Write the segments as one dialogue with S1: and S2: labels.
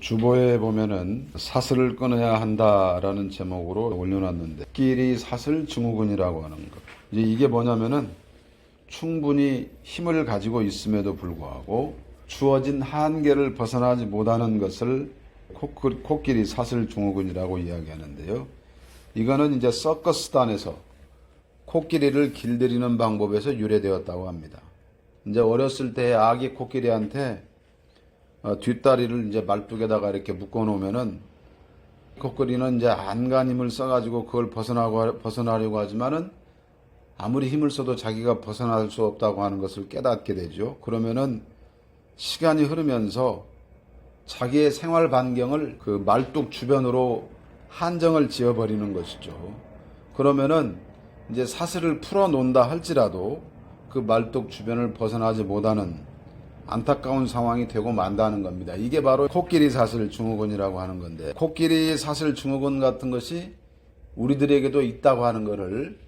S1: 주보에 보면은 사슬을 끊어야 한다라는 제목으로 올려놨는데 끼리 사슬 증후군이라고 하는 것이 이게 뭐냐면은 충분히 힘을 가지고 있음에도 불구하고 주어진 한계를 벗어나지 못하는 것을 코끼리 사슬 증후군이라고 이야기하는데요. 이거는 이제 서커스단에서 코끼리를 길들이는 방법에서 유래되었다고 합니다. 이제 어렸을 때 아기 코끼리한테 어, 뒷다리를 이제 말뚝에다가 이렇게 묶어 놓으면은 코끼리는 이제 안간힘을 써가지고 그걸 벗어나고 벗어나려고 하지만은 아무리 힘을 써도 자기가 벗어날 수 없다고 하는 것을 깨닫게 되죠. 그러면은 시간이 흐르면서 자기의 생활 반경을 그 말뚝 주변으로 한정을 지어버리는 것이죠. 그러면은 이제 사슬을 풀어 놓는다 할지라도 그 말뚝 주변을 벗어나지 못하는 안타까운 상황이 되고 만다는 겁니다. 이게 바로 코끼리 사슬 증후군이라고 하는 건데 코끼리 사슬 증후군 같은 것이 우리들에게도 있다고 하는 것을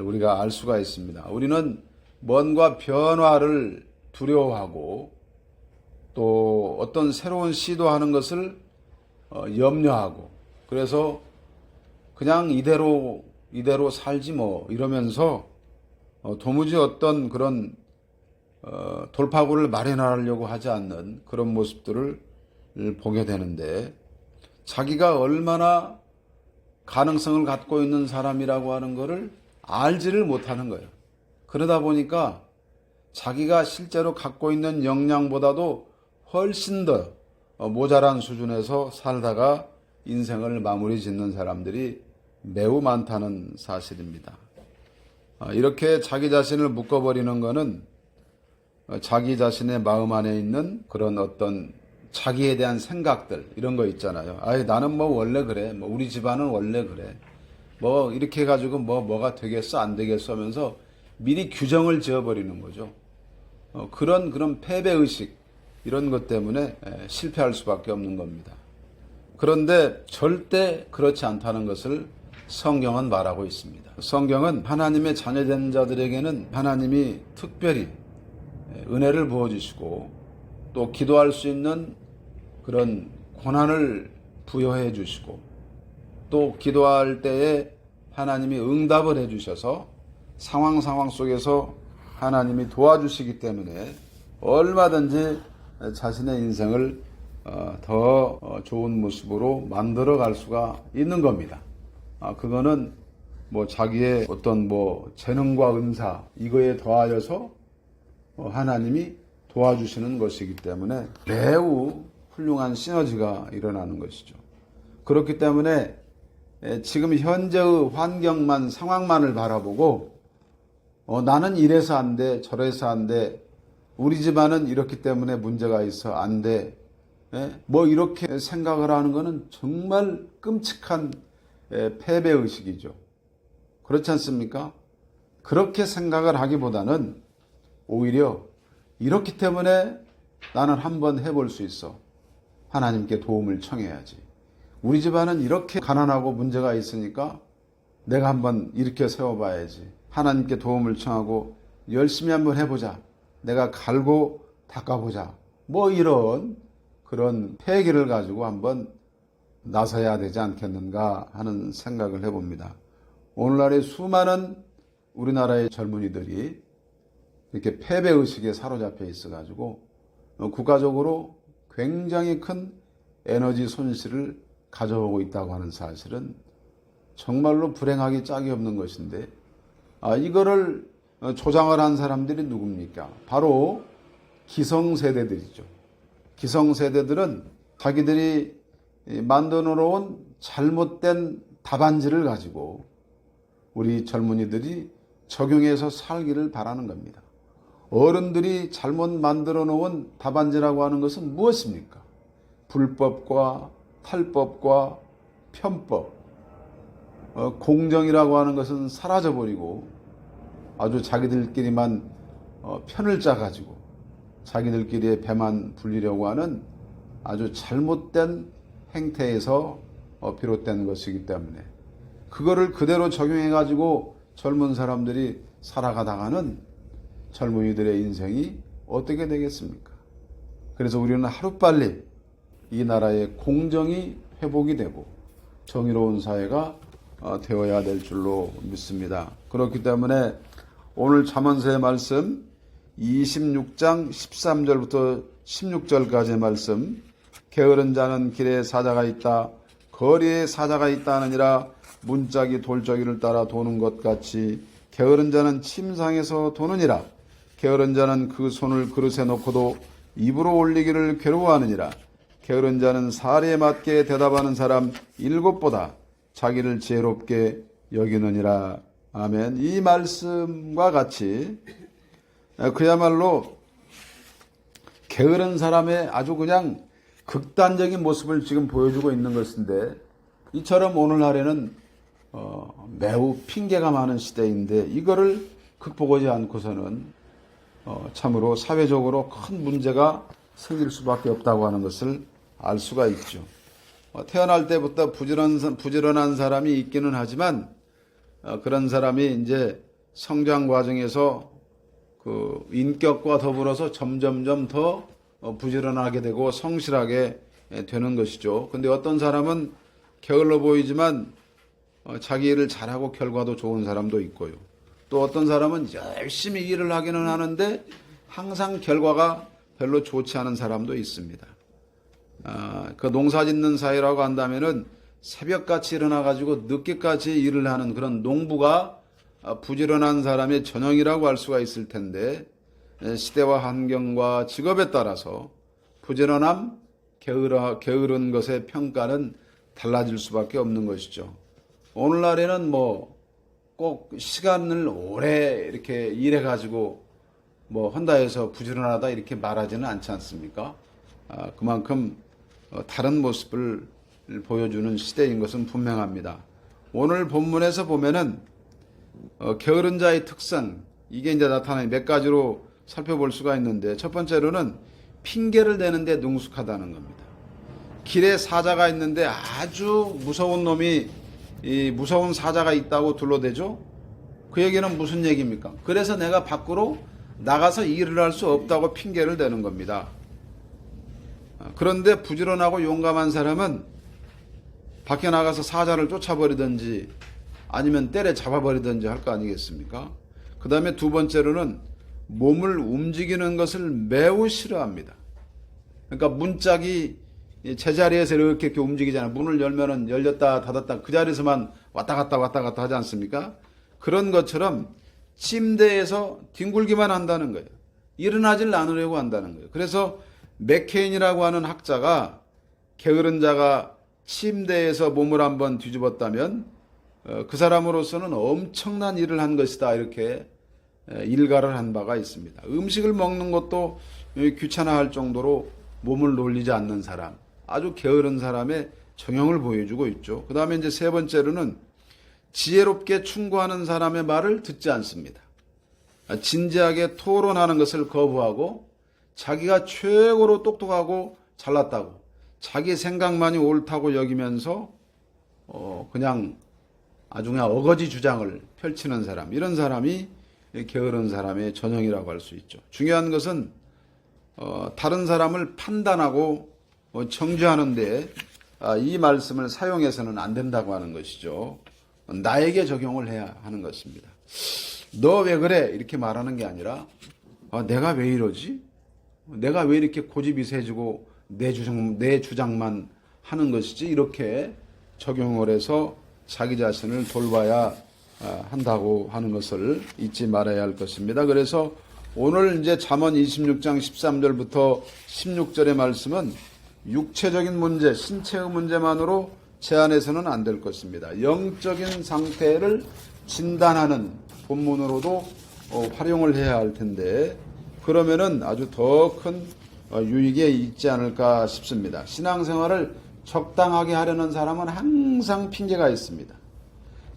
S1: 우리가 알 수가 있습니다. 우리는 뭔가 변화를 두려워하고 또 어떤 새로운 시도하는 것을 어, 염려하고 그래서 그냥 이대로 이대로 살지 뭐 이러면서 어, 도무지 어떤 그런 어, 돌파구를 마련하려고 하지 않는 그런 모습들을 보게 되는데 자기가 얼마나 가능성을 갖고 있는 사람이라고 하는 것을 알지를 못하는 거예요. 그러다 보니까 자기가 실제로 갖고 있는 역량보다도 훨씬 더 어, 모자란 수준에서 살다가 인생을 마무리 짓는 사람들이 매우 많다는 사실입니다. 아, 이렇게 자기 자신을 묶어버리는 것은 어, 자기 자신의 마음 안에 있는 그런 어떤 자기에 대한 생각들 이런 거 있잖아요. 아예 나는 뭐 원래 그래. 뭐 우리 집안은 원래 그래. 뭐 이렇게 가지고 뭐 뭐가 되겠어 안 되겠어 하면서 미리 규정을 지어버리는 거죠. 어, 그런 그런 패배 의식 이런 것 때문에 에, 실패할 수밖에 없는 겁니다. 그런데 절대 그렇지 않다는 것을 성경은 말하고 있습니다. 성경은 하나님의 자녀된 자들에게는 하나님이 특별히 예, 은혜를 부어주시고 또 기도할 수 있는 그런 권한을 부여해 주시고 또 기도할 때에 하나님이 응답을 해 주셔서 상황 상황 속에서 하나님이 도와주시기 때문에 얼마든지 자신의 인생을 어, 더 어, 좋은 모습으로 만들어 갈 수가 있는 겁니다. 아, 그거는 뭐 자기의 어떤 뭐 재능과 은사 이거에 더하여서 어, 하나님이 도와주시는 것이기 때문에 매우 훌륭한 시너지가 일어나는 것이죠. 그렇기 때문에 지금 현재의 환경만 상황만을 바라보고 어, 나는 이래서 안 돼, 저래서 안 돼, 우리 집안은 이렇기 때문에 문제가 있어 안 돼. 예? 뭐 이렇게 생각을 하는 것은 정말 끔찍한 예, 패배 의식이죠. 그렇지 않습니까? 그렇게 생각을 하기보다는 오히려 이렇기 때문에 나는 한번 해볼 수 있어. 하나님께 도움을 청해야지. 우리 집안은 이렇게 가난하고 문제가 있으니까 내가 한번 이렇게 세워봐야지. 하나님께 도움을 청하고 열심히 한번 해보자. 내가 갈고 닦아보자. 뭐 이런 그런 폐기를 가지고 한번 나서야 되지 않겠는가 하는 생각을 해봅니다. 오늘날의 수많은 우리나라의 젊은이들이 이렇게 패배 의식에 사로잡혀 있어 가지고 어, 국가적으로 굉장히 큰 에너지 손실을 가져오고 있다고 하는 사실은 정말로 불행하기 짝이 없는 것인데 아, 이거를 어, 조장을 한 사람들이 누굽니까? 바로 기성세대들이죠. 기성세대들은 자기들이 만들어 놓은 잘못된 답안지를 가지고 우리 젊은이들이 적용해서 살기를 바라는 겁니다. 어른들이 잘못 만들어 놓은 답안지라고 하는 것은 무엇입니까? 불법과 탈법과 편법, 어, 공정이라고 하는 것은 사라져버리고 아주 자기들끼리만 어, 편을 짜가지고 자기들끼리의 배만 불리려고 하는 아주 잘못된 행태에서 어, 비롯된 것이기 때문에 그거를 그대로 적용해가지고 젊은 사람들이 살아가다가는 젊은이들의 인생이 어떻게 되겠습니까? 그래서 우리는 하루빨리 이 나라의 공정이 회복이 되고 정의로운 사회가 어, 되어야 될 줄로 믿습니다. 그렇기 때문에 오늘 자언서의 말씀 26장 13절부터 16절까지의 말씀 게으른 자는 길에 사자가 있다 거리에 사자가 있다 하느니라 문짝이 돌저기를 따라 도는 것 같이 게으른 자는 침상에서 도느니라 게으른 자는 그 손을 그릇에 놓고도 입으로 올리기를 괴로워하느니라. 게으른 자는 사례에 맞게 대답하는 사람 일곱보다 자기를 지혜롭게 여기느니라. 아멘. 이 말씀과 같이 아, 그야말로 게으른 사람의 아주 그냥 극단적인 모습을 지금 보여주고 있는 것인데 이처럼 오늘날에는 어, 매우 핑계가 많은 시대인데 이거를 극복하지 않고서는 어, 참으로 사회적으로 큰 문제가 생길 수밖에 없다고 하는 것을 알 수가 있죠. 어, 태어날 때부터 부지런, 부지런한 사람이 있기는 하지만 어, 그런 사람이 이제 성장 과정에서 그 인격과 더불어서 점점점 더 부지런하게 되고 성실하게 예, 되는 것이죠. 근데 어떤 사람은 게을러 보이지만 자기 일을 잘하고 결과도 좋은 사람도 있고요. 또 어떤 사람은 열심히 일을 하기는 하는데 항상 결과가 별로 좋지 않은 사람도 있습니다. 아, 그 농사 짓는 사이라고 한다면은 새벽같이 일어나가지고 늦게까지 일을 하는 그런 농부가 아, 부지런한 사람의 전형이라고 할 수가 있을 텐데 시대와 환경과 직업에 따라서 부지런함, 게으러, 게으른 것의 평가는 달라질 수밖에 없는 것이죠. 오늘날에는 뭐꼭 시간을 오래 이렇게 일해 가지고 뭐헌다에서 부지런하다 이렇게 말하지는 않지 않습니까? 아, 그만큼 어, 다른 모습을 보여주는 시대인 것은 분명합니다. 오늘 본문에서 보면은 어, 게으른 자의 특성 이게 이제 나타나는 몇 가지로 살펴볼 수가 있는데 첫 번째로는 핑계를 대는데 능숙하다는 겁니다. 길에 사자가 있는데 아주 무서운 놈이 이 무서운 사자가 있다고 둘러대죠. 그 얘기는 무슨 얘기입니까? 그래서 내가 밖으로 나가서 일을 할 수 없다고 핑계를 대는 겁니다. 아, 그런데 부지런하고 용감한 사람은 밖에 나가서 사자를 쫓아버리든지 아니면 때려 잡아버리든지 할 거 아니겠습니까? 그 다음에 두 번째로는 몸을 움직이는 것을 매우 싫어합니다. 그러니까 문짝이 제자리에서 이렇게 이렇게 움직이잖아요. 문을 열면은 열렸다 닫았다 그 자리에서만 왔다 갔다 왔다 갔다 하지 않습니까? 그런 것처럼 침대에서 뒹굴기만 한다는 거예요. 일어나질 않으려고 한다는 거예요. 그래서 맥케인이라고 하는 학자가 게으른 자가 침대에서 몸을 한번 뒤집었다면 어, 그 사람으로서는 엄청난 일을 한 것이다 이렇게 일가를 한 바가 있습니다. 음식을 먹는 것도 어, 귀찮아할 정도로 몸을 놀리지 않는 사람, 아주 게으른 사람의 정형을 보여주고 있죠. 그 다음에 이제 세 번째로는 지혜롭게 충고하는 사람의 말을 듣지 않습니다. 진지하게 토론하는 것을 거부하고 자기가 최고로 똑똑하고 잘났다고 자기 생각만이 옳다고 여기면서 어 그냥 아주 그냥 어거지 주장을 펼치는 사람 이런 사람이 게으른 사람의 전형이라고 할 수 있죠. 중요한 것은 어 다른 사람을 판단하고 뭐 청주하는데이 아, 말씀을 사용해서는 안 된다고 하는 것이죠. 나에게 적용을 해야 하는 것입니다. 너 왜 그래? 이렇게 말하는 게 아니라 아, 내가 왜 이러지? 내가 왜 이렇게 고집이 세지고 내 주장, 내 주장만 하는 것이지? 이렇게 적용을 해서 자기 자신을 돌봐야 아, 한다고 하는 것을 잊지 말아야 할 것입니다. 그래서 오늘 이제 잠언 26장 13절부터 16절의 말씀은 육체적인 문제, 신체의 문제만으로 제한해서는 안 될 것입니다. 영적인 상태를 진단하는 본문으로도 어, 활용을 해야 할 텐데 그러면은 아주 더큰 어, 유익에 있지 않을까 싶습니다. 신앙생활을 적당하게 하려는 사람은 항상 핑계가 있습니다.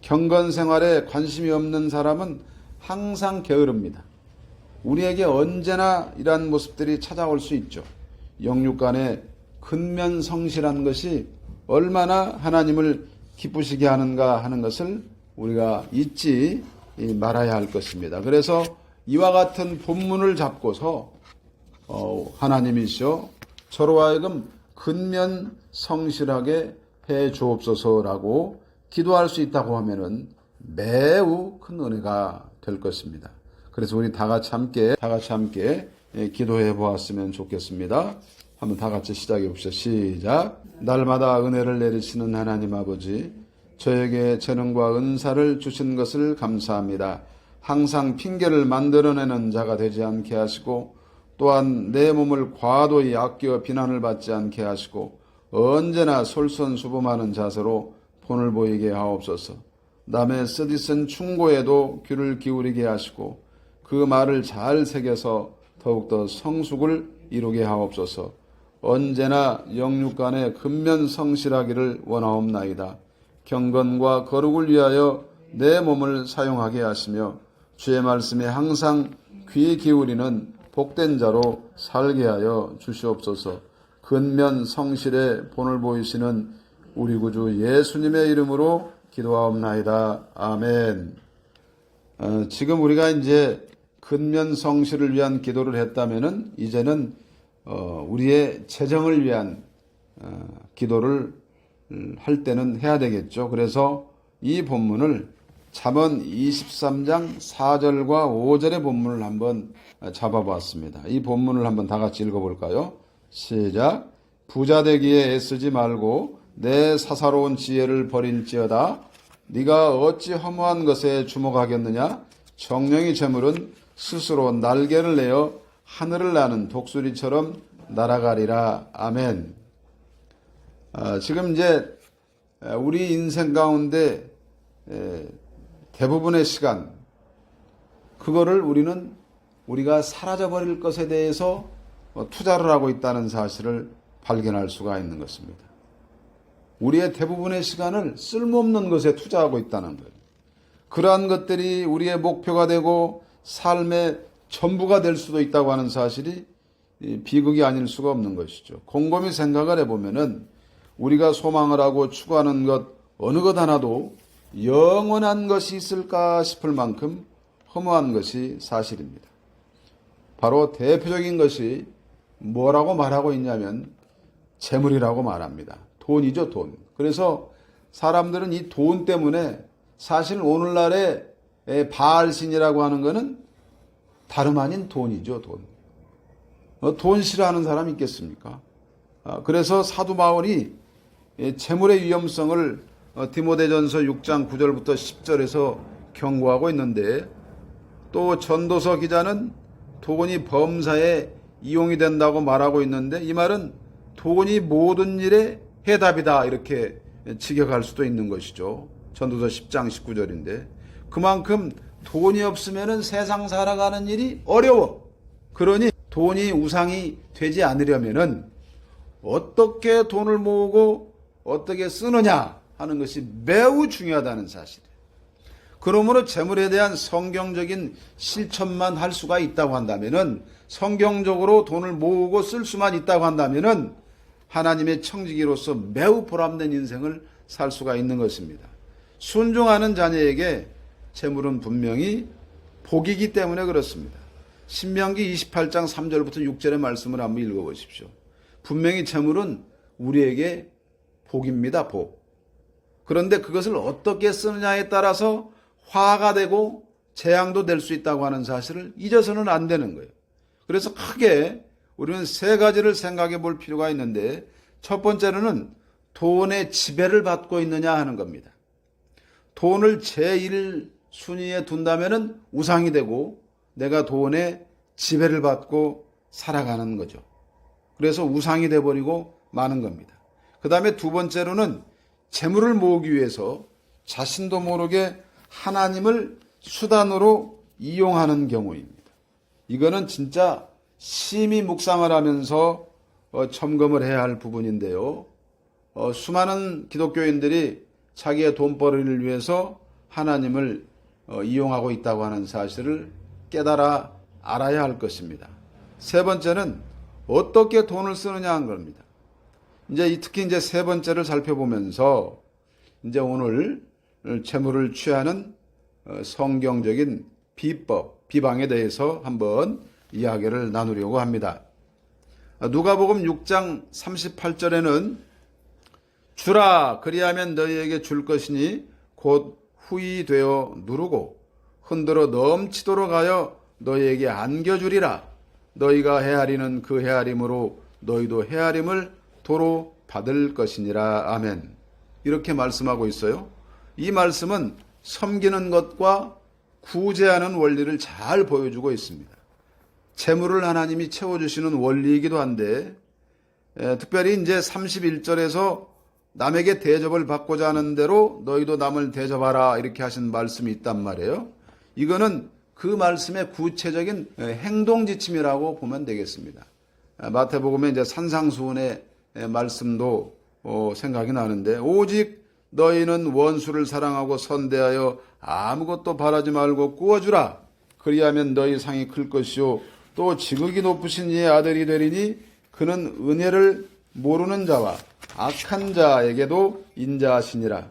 S1: 경건생활에 관심이 없는 사람은 항상 게으릅니다. 우리에게 언제나 이러한 모습들이 찾아올 수 있죠. 영육간에 근면 성실한 것이 얼마나 하나님을 기쁘시게 하는가 하는 것을 우리가 잊지 말아야 할 것입니다. 그래서 이와 같은 본문을 잡고서 어, 하나님이시여 저로 하여금 근면 성실하게 해 주옵소서라고 기도할 수 있다고 하면은 매우 큰 은혜가 될 것입니다. 그래서 우리 다 같이 함께 다 같이 함께 예, 기도해 보았으면 좋겠습니다. 한번 다 같이 시작해 봅시다. 시작. 날마다 은혜를 내리시는 하나님 아버지, 저에게 재능과 은사를 주신 것을 감사합니다. 항상 핑계를 만들어내는 자가 되지 않게 하시고, 또한 내 몸을 과도히 아껴 비난을 받지 않게 하시고, 언제나 솔선수범하는 자세로 본을 보이게 하옵소서. 남의 쓰디쓴 충고에도 귀를 기울이게 하시고, 그 말을 잘 새겨서 더욱더 성숙을 이루게 하옵소서. 언제나 영육간에 근면 성실하기를 원하옵나이다. 경건과 거룩을 위하여 내 몸을 사용하게 하시며 주의 말씀에 항상 귀 기울이는 복된 자로 살게 하여 주시옵소서. 근면 성실의 본을 보이시는 우리 구주 예수님의 이름으로 기도하옵나이다. 아멘. 어, 지금 우리가 이제 근면 성실을 위한 기도를 했다면은 이제는 어, 우리의 재정을 위한 어, 기도를 할 때는 해야 되겠죠. 그래서 이 본문을 잠언 23장 4절과 5절의 본문을 한번 잡아보았습니다이 본문을 한번 다 같이 읽어볼까요? 시작. 부자 되기에 애쓰지 말고 내 사사로운 지혜를 버린지어다. 네가 어찌 허무한 것에 주목하겠느냐? 정령의 재물은 스스로 날개를 내어 하늘을 나는 독수리처럼 날아가리라. 아멘. 아, 지금 이제 우리 인생 가운데 대부분의 시간 그거를 우리는 우리가 사라져버릴 것에 대해서 뭐 투자를 하고 있다는 사실을 발견할 수가 있는 것입니다. 우리의 대부분의 시간을 쓸모없는 것에 투자하고 있다는 거예요. 그러한 것들이 우리의 목표가 되고 삶의 전부가 될 수도 있다고 하는 사실이 비극이 아닐 수가 없는 것이죠. 곰곰이 생각을 해보면은 우리가 소망을 하고 추구하는 것 어느 것 하나도 영원한 것이 있을까 싶을 만큼 허무한 것이 사실입니다. 바로 대표적인 것이 뭐라고 말하고 있냐면 재물이라고 말합니다. 돈이죠, 돈. 그래서 사람들은 이 돈 때문에 사실 오늘날의 바알신이라고 하는 것은 다름 아닌 돈이죠, 돈. 어, 돈 싫어하는 사람 있겠습니까? 아, 그래서 사도 바울이 예, 재물의 위험성을 어, 디모데전서 6장 9절부터 10절에서 경고하고 있는데 또 전도서 기자는 돈이 범사에 이용이 된다고 말하고 있는데 이 말은 돈이 모든 일에 해답이다 이렇게 직역할 수도 있는 것이죠. 전도서 10장 19절인데 그만큼 돈이 없으면 세상 살아가는 일이 어려워. 그러니 돈이 우상이 되지 않으려면 어떻게 돈을 모으고 어떻게 쓰느냐 하는 것이 매우 중요하다는 사실. 그러므로 재물에 대한 성경적인 실천만 할 수가 있다고 한다면 성경적으로 돈을 모으고 쓸 수만 있다고 한다면 하나님의 청지기로서 매우 보람된 인생을 살 수가 있는 것입니다. 순종하는 자녀에게 재물은 분명히 복이기 때문에 그렇습니다. 신명기 28장 3절부터 6절의 말씀을 한번 읽어보십시오. 분명히 재물은 우리에게 복입니다. 복. 그런데 그것을 어떻게 쓰느냐에 따라서 화가 되고 재앙도 될 수 있다고 하는 사실을 잊어서는 안 되는 거예요. 그래서 크게 우리는 세 가지를 생각해 볼 필요가 있는데 첫 번째로는 돈의 지배를 받고 있느냐 하는 겁니다. 돈을 제일 순위에 둔다면 우상이 되고 내가 돈에 지배를 받고 살아가는 거죠. 그래서 우상이 돼버리고 마는 겁니다. 그 다음에 두 번째로는 재물을 모으기 위해서 자신도 모르게 하나님을 수단으로 이용하는 경우입니다. 이거는 진짜 심히 묵상을 하면서 어, 점검을 해야 할 부분인데요. 어, 수많은 기독교인들이 자기의 돈벌이를 위해서 하나님을 어, 이용하고 있다고 하는 사실을 깨달아 알아야 할 것입니다. 세 번째는 어떻게 돈을 쓰느냐 한 겁니다. 이제 특히 이제 세 번째를 살펴보면서 이제 오늘 채무를 취하는 어, 성경적인 비법, 비방에 대해서 한번 이야기를 나누려고 합니다. 아, 누가복음 6장 38절에는 주라 그리하면 너희에게 줄 것이니 곧 후이되어 누르고 흔들어 넘치도록 하여 너희에게 안겨주리라. 너희가 헤아리는 그 헤아림으로 너희도 헤아림을 도로 받을 것이니라. 아멘. 이렇게 말씀하고 있어요. 이 말씀은 섬기는 것과 구제하는 원리를 잘 보여주고 있습니다. 재물을 하나님이 채워주시는 원리이기도 한데, 에, 특별히 이제 31절에서 남에게 대접을 받고자 하는 대로 너희도 남을 대접하라 이렇게 하신 말씀이 있단 말이에요. 이거는 그 말씀의 구체적인 예, 행동 지침이라고 보면 되겠습니다. 아, 마태복음의 이제 산상수훈의 예, 말씀도 어, 생각이 나는데 오직 너희는 원수를 사랑하고 선대하여 아무것도 바라지 말고 꾸어주라. 그리하면 너희 상이 클 것이요 또 지극히 높으신 이의 아들이 되리니 그는 은혜를 모르는 자와 악한 자에게도 인자하시니라.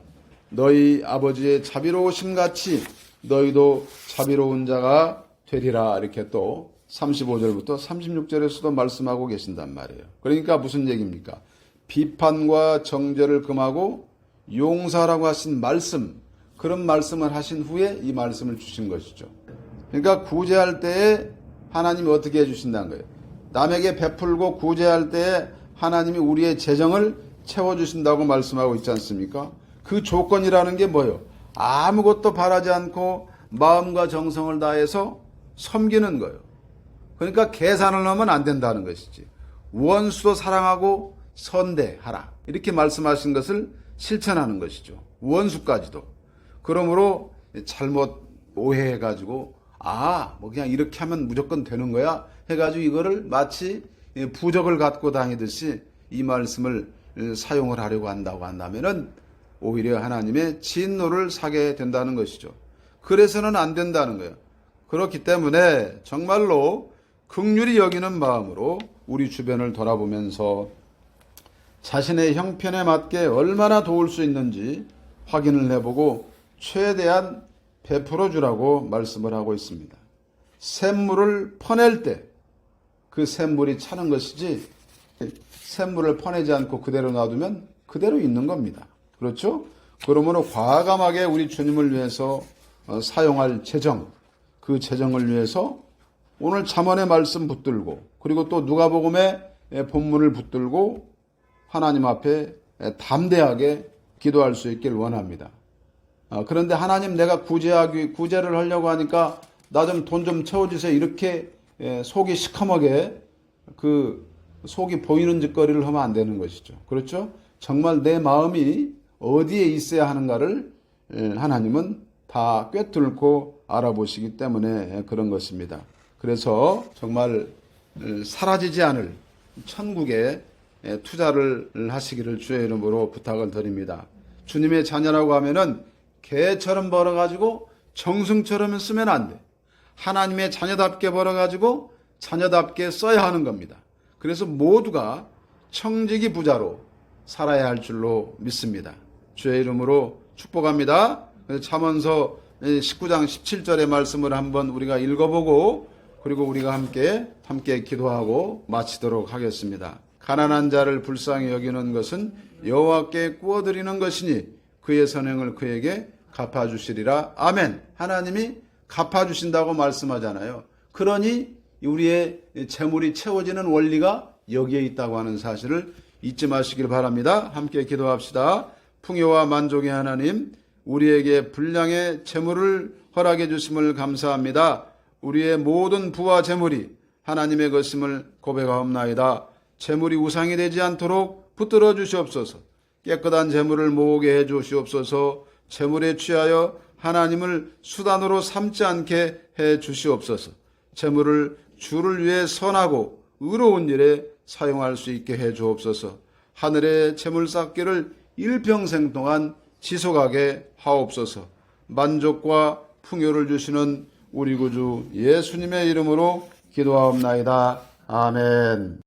S1: 너희 아버지의 자비로우심 같이 너희도 자비로운 자가 되리라. 이렇게 또 35절부터 36절에서도 말씀하고 계신단 말이에요. 그러니까 무슨 얘기입니까? 비판과 정죄를 금하고 용사라고 하신 말씀, 그런 말씀을 하신 후에 이 말씀을 주신 것이죠. 그러니까 구제할 때에 하나님이 어떻게 해주신다는 거예요. 남에게 베풀고 구제할 때에 하나님이 우리의 재정을 채워주신다고 말씀하고 있지 않습니까? 그 조건이라는 게 뭐예요? 아무것도 바라지 않고 마음과 정성을 다해서 섬기는 거예요. 그러니까 계산을 하면 안 된다는 것이지. 원수도 사랑하고 선대하라. 이렇게 말씀하신 것을 실천하는 것이죠. 원수까지도. 그러므로 잘못 오해해가지고, 아, 뭐 그냥 이렇게 하면 무조건 되는 거야. 해가지고 이거를 마치 예, 부적을 갖고 다니듯이 이 말씀을 예, 사용을 하려고 한다고 한다면은 오히려 하나님의 진노를 사게 된다는 것이죠. 그래서는 안 된다는 거예요. 그렇기 때문에 정말로 극률이 여기는 마음으로 우리 주변을 돌아보면서 자신의 형편에 맞게 얼마나 도울 수 있는지 확인을 해보고 최대한 베풀어 주라고 말씀을 하고 있습니다. 샘물을 퍼낼 때그 샘물이 차는 것이지 샘물을 퍼내지 않고 그대로 놔두면 그대로 있는 겁니다. 그렇죠? 그러므로 과감하게 우리 주님을 위해서 어, 사용할 재정, 그 재정을 위해서 오늘 자만의 말씀 붙들고 그리고 또 누가복음의 예, 본문을 붙들고 하나님 앞에 예, 담대하게 기도할 수 있길 원합니다. 아, 그런데 하나님 내가 구제하기 구제를 하려고 하니까 나 좀 돈좀 좀 채워주세요 이렇게 예, 속이 시커멓게 그 속이 보이는 짓거리를 하면 안 되는 것이죠. 그렇죠? 정말 내 마음이 어디에 있어야 하는가를 예, 하나님은 다 꿰뚫고 알아보시기 때문에 그런 것입니다. 그래서 정말 예, 사라지지 않을 천국에 투자를 하시기를 주의 이름으로 부탁을 드립니다. 주님의 자녀라고 하면은 개처럼 벌어가지고 정승처럼 쓰면 안 돼. 하나님의 자녀답게 벌어가지고 자녀답게 써야 하는 겁니다. 그래서 모두가 청지기 부자로 살아야 할 줄로 믿습니다. 주의 이름으로 축복합니다. 잠언서 19장 17절의 말씀을 한번 우리가 읽어보고 그리고 우리가 함께 함께 기도하고 마치도록 하겠습니다. 가난한 자를 불쌍히 여기는 것은 여호와께 꾸어드리는 것이니 그의 선행을 그에게 갚아주시리라. 아멘. 하나님이 갚아주신다고 말씀하잖아요. 그러니 우리의 재물이 채워지는 원리가 여기에 있다고 하는 사실을 잊지 마시길 바랍니다. 함께 기도합시다. 풍요와 만족의 하나님, 우리에게 분량의 재물을 허락해 주심을 감사합니다. 우리의 모든 부와 재물이 하나님의 것임을 고백하옵나이다. 재물이 우상이 되지 않도록 붙들어 주시옵소서. 깨끗한 재물을 모으게 해 주시옵소서. 재물에 취하여 하나님을 수단으로 삼지 않게 해 주시옵소서. 재물을 주를 위해 선하고 의로운 일에 사용할 수 있게 해 주옵소서. 하늘의 재물 쌓기를 일평생 동안 지속하게 하옵소서. 만족과 풍요를 주시는 우리 구주 예수님의 이름으로 기도하옵나이다. 아멘.